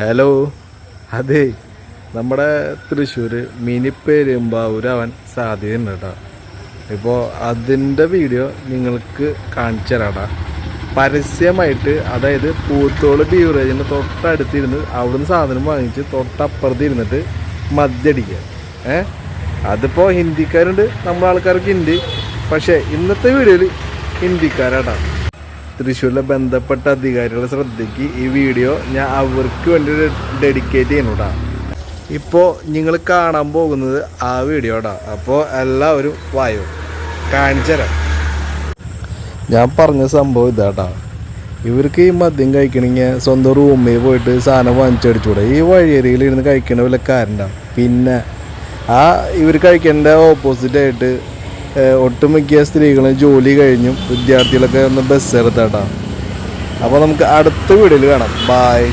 Hello അതെ നമ്മുടെ Thrissur mini സാധ്യതയുണ്ട് കേട്ടോ. ഇപ്പോൾ അതിന്റെ വീഡിയോ നിങ്ങൾക്ക് കാണിച്ചു തരാടാ. പരസ്യമായിട്ട് അതായത് പൂത്തോൾ ബീവറേജിന്റെ തൊട്ടടുത്തിരുന്ന് അവിടുന്ന് സാധനം വാങ്ങിച്ച് തൊട്ടപ്പുറത്ത് ഇരുന്നിട്ട് മദ്യടിക്കുക. ഏ? അതിപ്പോൾ ഹിന്ദിക്കാരുണ്ട് നമ്മുടെ ആൾക്കാർക്ക് ഹിന്ദി പക്ഷേ ഇന്നത്തെ വീഡിയോയിൽ ഹിന്ദിക്കാരാട്ടാ തൃശ്ശൂരിലെ ബന്ധപ്പെട്ട അധികാരികളുടെ ശ്രദ്ധയ്ക്ക് ഈ വീഡിയോ ഞാൻ അവർക്ക് വേണ്ടി ഡെഡിക്കേറ്റ് ചെയ്യണൂടാ ഇപ്പോൾ നിങ്ങൾ കാണാൻ പോകുന്നത് ആ വീഡിയോടാ അപ്പോൾ എല്ലാവരും വായോ. കാണിച്ചുതരാം ഞാൻ പറഞ്ഞ സംഭവം ഇതാട്ടാ ഇവർക്ക് ഈ മദ്യം കഴിക്കണമെങ്കിൽ സ്വന്തം റൂമിൽ പോയിട്ട് സാധനം വാങ്ങിച്ചടിച്ചൂടെ. ഈ വഴിയരികിൽ ഇരുന്ന് കഴിക്കണ വല്ല കാരണ്ട പിന്നെ ആ ഇവർ കഴിക്കേണ്ട ഓപ്പോസിറ്റ് ആയിട്ട് ഏഹ്, ഒട്ടുമിക്ക സ്ത്രീകളും ജോലി കഴിഞ്ഞും. വിദ്യാർത്ഥികളൊക്കെ ഒന്ന് ബസ് എടുത്താട്ടാ അപ്പോൾ നമുക്ക് അടുത്ത വീഡിയോയിൽ കാണാം. ബായ്